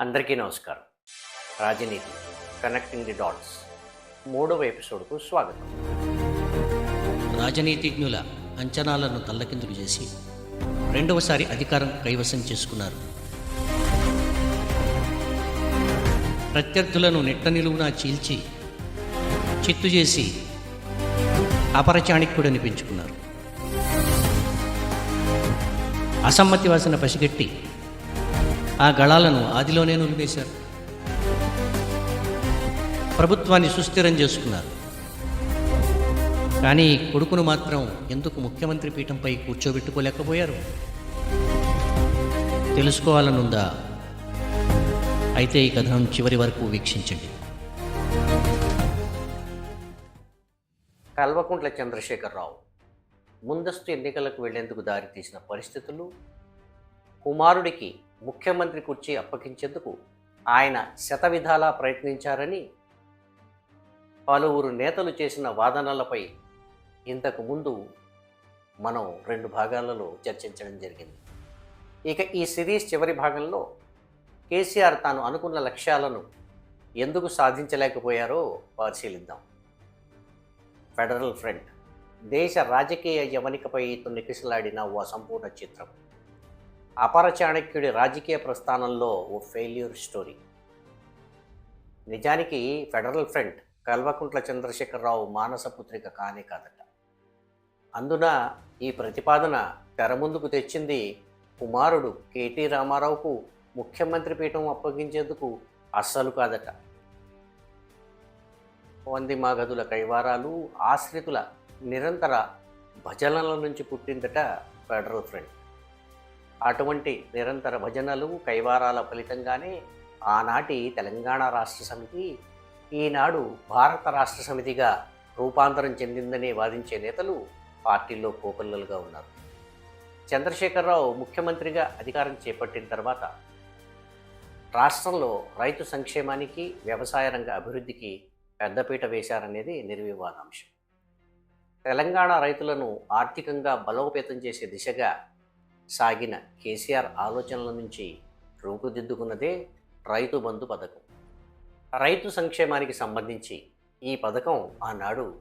అందరికీ నమస్కారం. రాజనీతి కనెక్టింగ్ ది డాట్స్ మూడవ ఎపిసోడ్కు స్వాగతం. రాజనీతిజ్ఞుల అంచనాలను తల్లకిందులు చేసి రెండవసారి అధికారం కైవసం చేసుకున్నారు. ప్రత్యర్థులను నిట్ట నిలువునా చీల్చి చిత్తు చేసి అపరచాణిక్యుడని పెంచుకున్నారు. అసమ్మతి వాసన పసిగట్టి ఆ గళాలను ఆదిలోనే నులిపేశారు ప్రభుత్వాన్ని సుస్థిరం చేసుకున్నారు. కానీ కొడుకును మాత్రం ఎందుకు ముఖ్యమంత్రి పీఠంపై కూర్చోబెట్టుకోలేకపోయారు? తెలుసుకోవాలనుందా? అయితే ఈ కథనం చివరి వరకు వీక్షించండి. కల్వకుంట్ల చంద్రశేఖరరావు ముందస్తు ఎన్నికలకు వెళ్ళేందుకు దారితీసిన పరిస్థితులు కుమారుడికి ముఖ్యమంత్రి కుర్చీ అప్పగించేందుకు ఆయన శతవిధాలా ప్రయత్నించారని పలువురు నేతలు చేసిన వాదనలపై ఇంతకు ముందు మనం రెండు భాగాలలో చర్చించడం జరిగింది. ఇక ఈ సిరీస్ చివరి భాగంలో కేసీఆర్ తాను అనుకున్న లక్ష్యాలను ఎందుకు సాధించలేకపోయారో పరిశీలిద్దాం. ఫెడరల్ ఫ్రంట్ దేశ రాజకీయ యవనికపై తొన్నికిసలాడిన ఓ సంపూర్ణ చిత్రం. అపర చాణక్యుడి రాజకీయ ప్రస్థానంలో ఓ ఫెయిల్యూర్ స్టోరీ. నిజానికి ఫెడరల్ ఫ్రంట్ కల్వకుంట్ల చంద్రశేఖరరావు మానసపుత్రిక కానే కాదట. అందున ఈ ప్రతిపాదన తెరముందుకు తెచ్చింది కుమారుడు కేటీ రామారావుకు ముఖ్యమంత్రి పీఠం అప్పగించేందుకు అస్సలు కాదట. వంది మాగదుల కైవారాలు ఆశ్రితుల నిరంతర భజనల నుంచి పుట్టిందట ఫెడరల్ ఫ్రంట్. అటువంటి నిరంతర భజనలు కైవారాల ఫలితంగానే ఆనాటి తెలంగాణ రాష్ట్ర సమితి ఈనాడు భారత రాష్ట్ర సమితిగా రూపాంతరం చెందిందని వాదించే నేతలు పార్టీల్లో కోపల్లలుగా ఉన్నారు. చంద్రశేఖరరావు ముఖ్యమంత్రిగా అధికారం చేపట్టిన తర్వాత రాష్ట్రంలో రైతు సంక్షేమానికి వ్యవసాయ రంగ అభివృద్ధికి పెద్దపీట వేశారనేది నిర్వివాదాంశం. తెలంగాణ రైతులను ఆర్థికంగా బలోపేతం చేసే దిశగా సాగిన కేసీఆర్ ఆలోచనల నుంచి రూపుదిద్దుకున్నదే రైతు బంధు పథకం. రైతు సంక్షేమానికి సంబంధించి ఈ పథకం ఆనాడు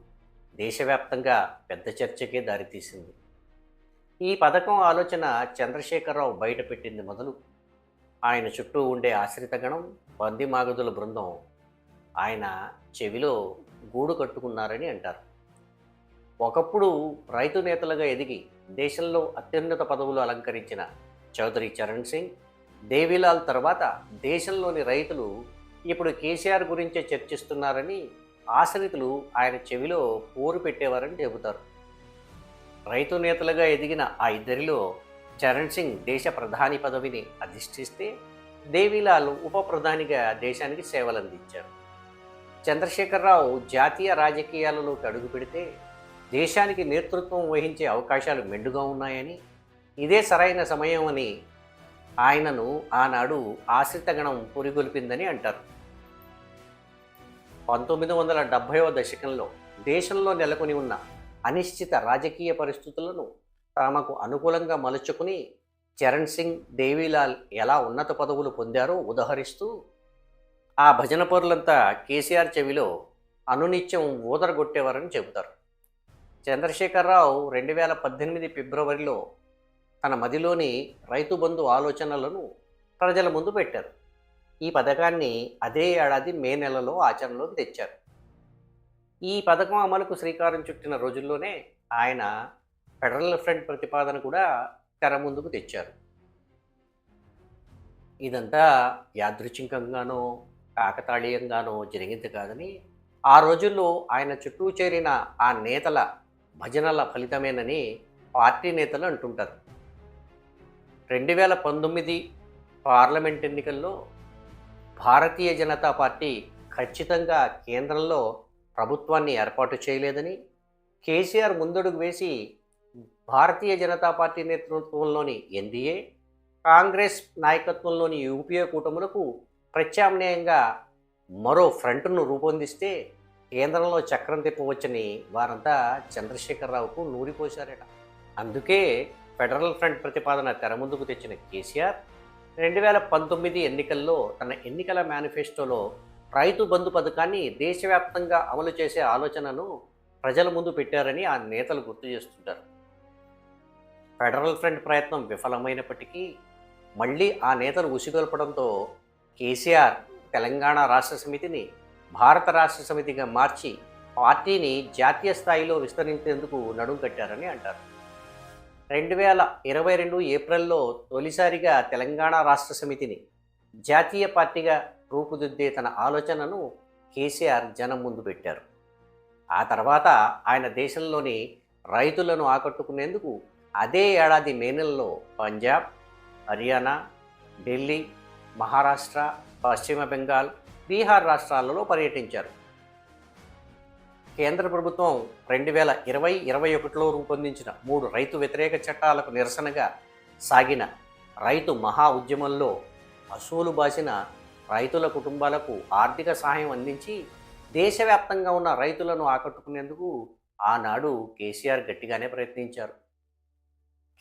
దేశవ్యాప్తంగా పెద్ద చర్చకే దారితీసింది. ఈ పథకం ఆలోచన చంద్రశేఖరరావు బయటపెట్టింది మొదలు. ఆయన చుట్టూ ఉండే ఆశ్రితగణం బంది మాగదుల బృందం ఆయన చెవిలో గూడు కట్టుకున్నారని అంటారు. ఒకప్పుడు రైతు నేతలుగా ఎదిగి దేశంలో అత్యున్నత పదవులు అలంకరించిన చౌదరి చరణ్ సింగ్ దేవిలాల్ తర్వాత దేశంలోని రైతులు ఇప్పుడు కేసీఆర్ గురించే చర్చిస్తున్నారని ఆశ్రితులు ఆయన చెవిలో పోరు పెట్టేవారని చెబుతారు. రైతు నేతలుగా ఎదిగిన ఆ ఇద్దరిలో చరణ్ సింగ్ దేశ ప్రధాని పదవిని అధిష్ఠిస్తే దేవిలాల్ ఉప ప్రధానిగా దేశానికి సేవలందించారు. చంద్రశేఖరరావు జాతీయ రాజకీయాలలోకి అడుగు పెడితే దేశానికి నేతృత్వం వహించే అవకాశాలు మెండుగా ఉన్నాయని ఇదే సరైన సమయం అని ఆయనను ఆనాడు ఆశ్రితగణం పురిగొల్పిందని అంటారు. పంతొమ్మిది వందల డెబ్భైవ దశకంలో దేశంలో నెలకొని ఉన్న అనిశ్చిత రాజకీయ పరిస్థితులను తమకు అనుకూలంగా మలుచుకుని చరణ్ సింగ్ దేవీలాల్ ఎలా ఉన్నత పదవులు పొందారో ఉదహరిస్తూ ఆ భజన పరులంతా కేసీఆర్ చెవిలో అనునిత్యం ఊదరగొట్టేవారని చెబుతారు. చంద్రశేఖరరావు రెండు వేల పద్దెనిమిది ఫిబ్రవరిలో తన మదిలోని రైతు బంధు ఆలోచనలను ప్రజల ముందు పెట్టారు. ఈ పథకాన్ని అదే ఏడాది మే నెలలో ఆచరణలోకి తెచ్చారు. ఈ పథకం అమలుకు శ్రీకారం చుట్టిన రోజుల్లోనే ఆయన ఫెడరల్ ఫ్రంట్ ప్రతిపాదన కూడా తెర ముందుకు తెచ్చారు. ఇదంతా యాదృచ్ఛికంగానో కాకతాళీయంగానో జరిగింది కాదని ఆ రోజుల్లో ఆయన చుట్టూ చేరిన ఆ నేతల భజనల ఫలితమేనని పార్టీ నేతలు అంటుంటారు. రెండు వేల పంతొమ్మిది పార్లమెంట్ ఎన్నికల్లో భారతీయ జనతా పార్టీ ఖచ్చితంగా కేంద్రంలో ప్రభుత్వాన్ని ఏర్పాటు చేయలేదని కేసీఆర్ ముందడుగు వేసి భారతీయ జనతా పార్టీ నేతృత్వంలోని ఎన్డీఏ కాంగ్రెస్ నాయకత్వంలోని యూపీఏ కూటములకు ప్రత్యామ్నాయంగా మరో ఫ్రంట్ను రూపొందిస్తే కేంద్రంలో చక్రం తిప్పవచ్చని వారంతా చంద్రశేఖరరావుకు నూరిపోశారట. అందుకే ఫెడరల్ ఫ్రంట్ ప్రతిపాదన తెర ముందుకు తెచ్చిన కేసీఆర్ రెండు వేల పంతొమ్మిది ఎన్నికల్లో తన ఎన్నికల మేనిఫెస్టోలో రైతు బంధు పథకాన్ని దేశవ్యాప్తంగా అమలు చేసే ఆలోచనను ప్రజల ముందు పెట్టారని ఆ నేతలు గుర్తు చేస్తుంటారు. ఫెడరల్ ఫ్రంట్ ప్రయత్నం విఫలమైనప్పటికీ మళ్ళీ ఆ నేతలు ఉసిగొల్పడంతో కేసీఆర్ తెలంగాణ రాష్ట్ర సమితిని భారత రాష్ట్ర సమితిగా మార్చి పార్టీని జాతీయ స్థాయిలో విస్తరించేందుకు నడుం కట్టారని అంటారు. రెండు వేల ఇరవై రెండు ఏప్రిల్లో తొలిసారిగా తెలంగాణ రాష్ట్ర సమితిని జాతీయ పార్టీగా రూపుదిద్దే తన ఆలోచనను కేసీఆర్ జనం ముందు పెట్టారు. ఆ తర్వాత ఆయన దేశంలోని రైతులను ఆకట్టుకునేందుకు అదే ఏడాది మే నెలలో పంజాబ్ హర్యానా ఢిల్లీ మహారాష్ట్ర పశ్చిమ బెంగాల్ బీహార్ రాష్ట్రాలలో పర్యటించారు. కేంద్ర ప్రభుత్వం రెండు వేల ఇరవై ఇరవై ఒకటిలో రూపొందించిన మూడు రైతు వ్యతిరేక చట్టాలకు నిరసనగా సాగిన రైతు మహా ఉద్యమంలో పశువులు బాసిన రైతుల కుటుంబాలకు ఆర్థిక సహాయం అందించి దేశవ్యాప్తంగా ఉన్న రైతులను ఆకట్టుకునేందుకు ఆనాడు కేసీఆర్ గట్టిగానే ప్రయత్నించారు.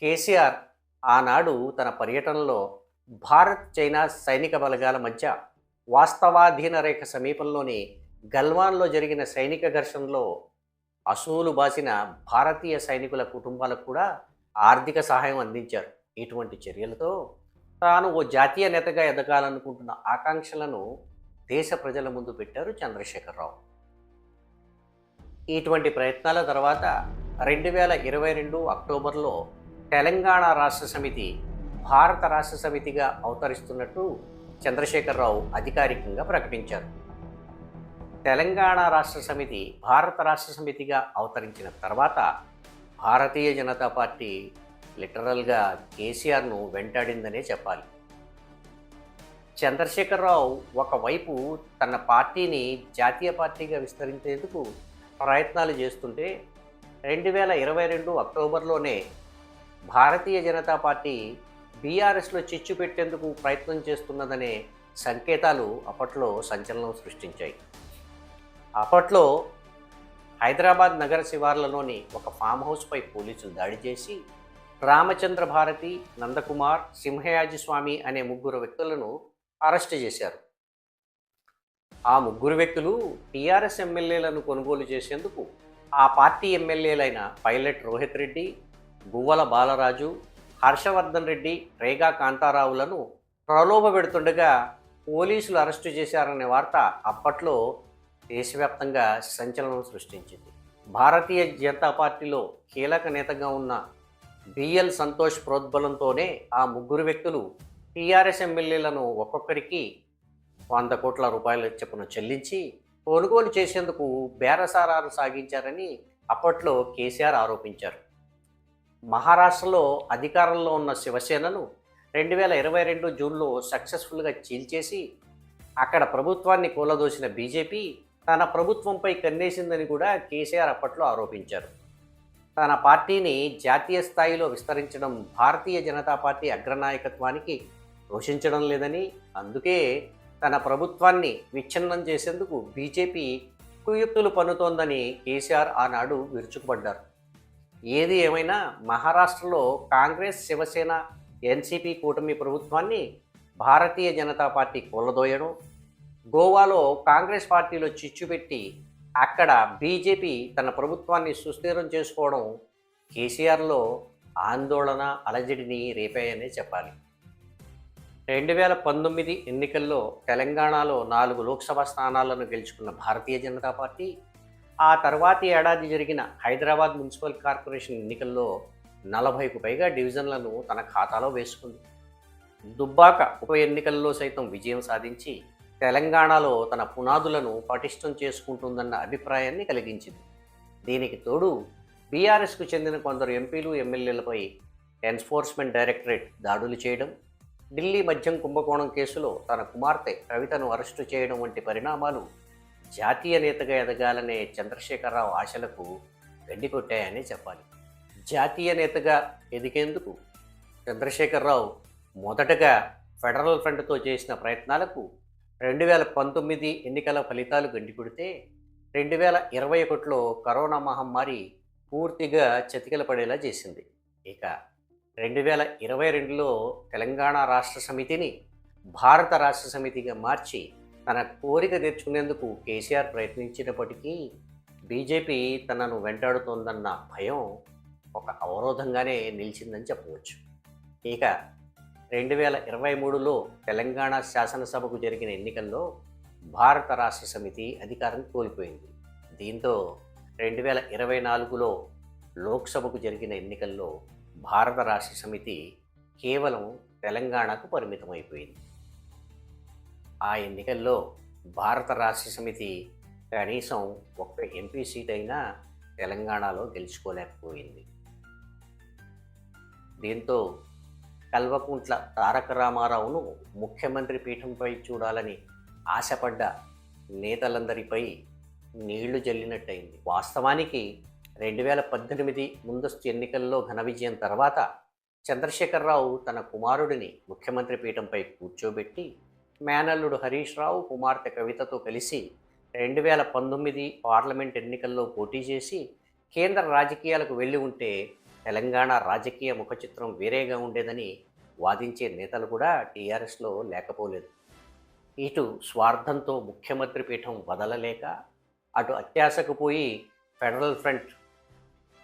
కేసీఆర్ ఆనాడు తన పర్యటనలో భారత్ చైనా సైనిక బలగాల మధ్య వాస్తవాధీన రేఖ సమీపంలోని గల్వాన్లో జరిగిన సైనిక ఘర్షణలో అసూలు బాసిన భారతీయ సైనికుల కుటుంబాలకు కూడా ఆర్థిక సహాయం అందించారు. ఇటువంటి చర్యలతో తాను ఓ జాతీయ నేతగా ఎదగాలనుకుంటున్న ఆకాంక్షలను దేశ ప్రజల ముందు పెట్టారు చంద్రశేఖరరావు. ఇటువంటి ప్రయత్నాల తర్వాత రెండు వేల ఇరవై రెండు అక్టోబర్లో తెలంగాణ రాష్ట్ర సమితి భారత రాష్ట్ర సమితిగా అవతరిస్తున్నట్టు చంద్రశేఖరరావు అధికారికంగా ప్రకటించారు. తెలంగాణ రాష్ట్ర సమితి భారత రాష్ట్ర సమితిగా అవతరించిన తర్వాత భారతీయ జనతా పార్టీ లిటరల్గా కేసీఆర్ను వెంటాడిందనే చెప్పాలి. చంద్రశేఖరరావు ఒకవైపు తన పార్టీని జాతీయ పార్టీగా విస్తరించేందుకు ప్రయత్నాలు చేస్తుంటే రెండు వేల ఇరవై రెండు అక్టోబర్లోనే భారతీయ జనతా పార్టీ బీఆర్ఎస్లో చిచ్చు పెట్టేందుకు ప్రయత్నం చేస్తున్నదనే సంకేతాలు అప్పట్లో సంచలనం సృష్టించాయి. అప్పట్లో హైదరాబాద్ నగర శివార్లలోని ఒక ఫామ్ హౌస్పై పోలీసులు దాడి చేసి రామచంద్ర భారతి నందకుమార్ సింహయాజి స్వామి అనే ముగ్గురు వ్యక్తులను అరెస్ట్ చేశారు. ఆ ముగ్గురు వ్యక్తులు టీఆర్ఎస్ ఎమ్మెల్యేలను కొనుగోలు చేసేందుకు ఆ పార్టీ ఎమ్మెల్యేలైన పైలట్ రోహిత్ రెడ్డి గువ్వల బాలరాజు హర్షవర్ధన్ రెడ్డి రేగా కాంతారావులను ప్రలోభ పెడుతుండగా పోలీసులు అరెస్టు చేశారనే వార్త అప్పట్లో దేశవ్యాప్తంగా సంచలనం సృష్టించింది. భారతీయ జనతా పార్టీలో కీలక నేతగా ఉన్న బిఎల్ సంతోష్ ప్రోద్బలంతోనే ఆ ముగ్గురు వ్యక్తులు టీఆర్ఎస్ ఎమ్మెల్యేలను ఒక్కొక్కరికి వంద కోట్ల రూపాయల చొప్పున చెల్లించి కొనుగోలు చేసేందుకు బేరసారాలు సాగించారని అప్పట్లో కేసీఆర్ ఆరోపించారు. మహారాష్ట్రలో అధికారంలో ఉన్న శివసేనను రెండు వేల ఇరవై రెండు జూన్లో సక్సెస్ఫుల్గా చీల్చేసి అక్కడ ప్రభుత్వాన్ని కూలదోసిన బీజేపీ తన ప్రభుత్వంపై కన్నేసిందని కూడా కేసీఆర్ అప్పట్లో ఆరోపించారు. తన పార్టీని జాతీయ స్థాయిలో విస్తరించడం భారతీయ జనతా పార్టీ అగ్రనాయకత్వానికి రోషించడం లేదని అందుకే తన ప్రభుత్వాన్ని విచ్ఛిన్నం చేసేందుకు బీజేపీ కుయుక్తులు పన్నుతోందని కేసీఆర్ ఆనాడు విరుచుకుపడ్డారు. ఏది ఏమైనా మహారాష్ట్రలో కాంగ్రెస్ శివసేన ఎన్సీపీ కూటమి ప్రభుత్వాన్ని భారతీయ జనతా పార్టీ కూలదోయడం గోవాలో కాంగ్రెస్ పార్టీలో చిచ్చుపెట్టి అక్కడ బీజేపీ తన ప్రభుత్వాన్ని సుస్థిరం చేసుకోవడం కేసీఆర్లో ఆందోళన అలజడిని రేపాయనే చెప్పాలి. రెండు వేల పంతొమ్మిది ఎన్నికల్లో తెలంగాణలో నాలుగు లోక్సభ స్థానాలను గెలుచుకున్న భారతీయ జనతా పార్టీ ఆ తర్వాతి ఏడాది జరిగిన హైదరాబాద్ మున్సిపల్ కార్పొరేషన్ ఎన్నికల్లో నలభైకు పైగా డివిజన్లను తన ఖాతాలో వేసుకుంది. దుబ్బాక ఉప ఎన్నికల్లో సైతం విజయం సాధించి తెలంగాణలో తన పునాదులను పటిష్టం చేసుకుంటుందన్న అభిప్రాయాన్ని కలిగించింది. దీనికి తోడు బీఆర్ఎస్కు చెందిన కొందరు ఎంపీలు ఎమ్మెల్యేలపై ఎన్ఫోర్స్మెంట్ డైరెక్టరేట్ దాడులు చేయడం ఢిల్లీ మద్యం కుంభకోణం కేసులో తన కుమార్తె కవితను అరెస్టు చేయడం వంటి పరిణామాలు జాతీయ నేతగా ఎదగాలనే చంద్రశేఖరరావు ఆశలకు గడ్డి కొట్టాయని చెప్పాలి. జాతీయ నేతగా ఎదిగేందుకు చంద్రశేఖరరావు మొదటగా ఫెడరల్ ఫ్రంట్తో చేసిన ప్రయత్నాలకు రెండు వేల పంతొమ్మిది ఎన్నికల ఫలితాలు గండికొడితే రెండు వేల ఇరవై ఒకటిలో కరోనా మహమ్మారి పూర్తిగా చతికిల పడేలా చేసింది. ఇక రెండు వేల ఇరవై రెండులో తెలంగాణ రాష్ట్ర సమితిని భారత రాష్ట్ర సమితిగా మార్చి తన కోరిక తీర్చుకునేందుకు కేసీఆర్ ప్రయత్నించినప్పటికీ బీజేపీ తనను వెంటాడుతోందన్న భయం ఒక అవరోధంగానే నిలిచిందని చెప్పవచ్చు. ఇక రెండు వేల ఇరవై మూడులో తెలంగాణ శాసనసభకు జరిగిన ఎన్నికల్లో భారత రాష్ట్ర సమితి అధికారం కోల్పోయింది. దీంతో రెండు వేల ఇరవై నాలుగులో లోక్సభకు జరిగిన ఎన్నికల్లో భారత రాష్ట్ర సమితి కేవలం తెలంగాణకు పరిమితమైపోయింది. ఆ ఎన్నికల్లో భారత రాష్ట్ర సమితి కనీసం ఒక్క ఎంపీ సీట్ అయినా తెలంగాణలో గెలుచుకోలేకపోయింది. దీంతో కల్వకుంట్ల తారక రామారావును ముఖ్యమంత్రి పీఠంపై చూడాలని ఆశపడ్డ నేతలందరిపై నీళ్ళు జల్లినట్టయింది. వాస్తవానికి రెండు వేల పద్దెనిమిది ముందస్తు ఎన్నికల్లో ఘన విజయం తర్వాత చంద్రశేఖరరావు తన కుమారుడిని ముఖ్యమంత్రి పీఠంపై కూర్చోబెట్టి మేనల్లుడు హరీష్ రావు కుమార్తె కవితతో కలిసి రెండు వేల పంతొమ్మిది పార్లమెంట్ ఎన్నికల్లో పోటీ చేసి కేంద్ర రాజకీయాలకు వెళ్ళి ఉంటే తెలంగాణ రాజకీయ ముఖచిత్రం వేరేగా ఉండేదని వాదించే నేతలు కూడా టీఆర్ఎస్లో లేకపోలేదు. ఇటు స్వార్థంతో ముఖ్యమంత్రి పీఠం వదలలేక అటు అత్యాశకు పోయి ఫెడరల్ ఫ్రంట్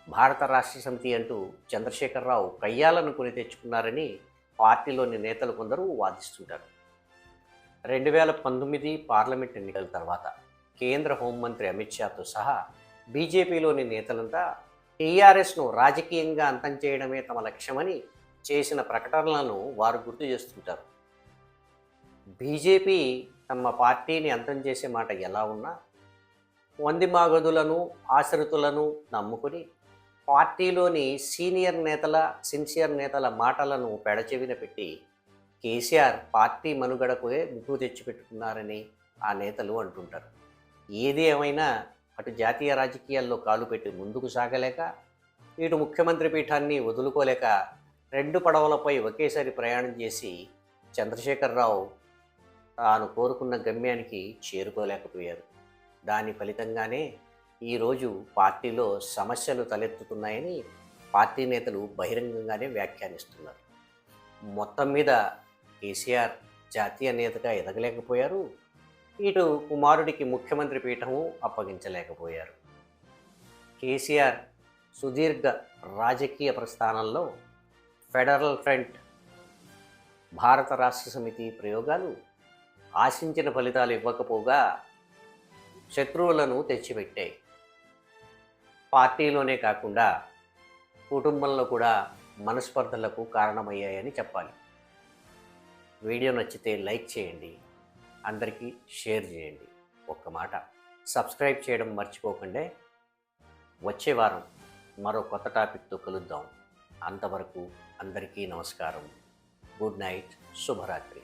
భారత రాష్ట్ర సమితి అంటూ చంద్రశేఖరరావు కయ్యాలను కొని తెచ్చుకున్నారని పార్టీలోని నేతలు కొందరు వాదిస్తుంటారు. రెండు వేల పంతొమ్మిది పార్లమెంట్ ఎన్నికల తర్వాత కేంద్ర హోంమంత్రి అమిత్ షాతో సహా బీజేపీలోని నేతలంతా టీఆర్ఎస్ను రాజకీయంగా అంతం చేయడమే తమ లక్ష్యమని చేసిన ప్రకటనలను వారు గుర్తు చేస్తుంటారు. బీజేపీ తమ పార్టీని అంతం చేసే మాట ఎలా ఉన్నా వంది మాగదులను ఆశ్రితులను నమ్ముకుని పార్టీలోని సీనియర్ నేతల సిన్సియర్ నేతల మాటలను పెడచెవిన పెట్టి కేసీఆర్ పార్టీ మనుగడకు ముగ్గు తెచ్చిపెట్టుకున్నారని ఆ నేతలు అంటుంటారు. ఏది ఏమైనా అటు జాతీయ రాజకీయాల్లో కాలు పెట్టి ముందుకు సాగలేక ఇటు ముఖ్యమంత్రి పీఠాన్ని వదులుకోలేక రెండు పడవలపై ఒకేసారి ప్రయాణం చేసి చంద్రశేఖరరావు తాను కోరుకున్న గమ్యానికి చేరుకోలేకపోయారు. దాని ఫలితంగానే ఈరోజు పార్టీలో సమస్యలు తలెత్తుతున్నాయని పార్టీ నేతలు బహిరంగంగానే వ్యాఖ్యానిస్తున్నారు. మొత్తం మీద కేసీఆర్ జాతీయ నేతగా ఎదగలేకపోయారు. ఇటు కుమారుడికి ముఖ్యమంత్రి పీఠము అప్పగించలేకపోయారు. కేసీఆర్ సుదీర్ఘ రాజకీయ ప్రస్థానంలో ఫెడరల్ ఫ్రంట్ భారత రాష్ట్ర సమితి ప్రయోగాలు ఆశించిన ఫలితాలు ఇవ్వకపోగా శత్రువులను తెచ్చిపెట్టాయి. పార్టీలోనే కాకుండా కుటుంబంలో కూడా మనస్పర్ధలకు కారణమయ్యాయని చెప్పాలి. వీడియో నచ్చితే లైక్ చేయండి అందరికీ షేర్ చేయండి. ఒక్క మాట సబ్స్క్రైబ్ చేయడం మర్చిపోకుండా. వచ్చే వారం మరో కొత్త టాపిక్తో కలుద్దాం. అంతవరకు అందరికీ నమస్కారం. Good night శుభరాత్రి.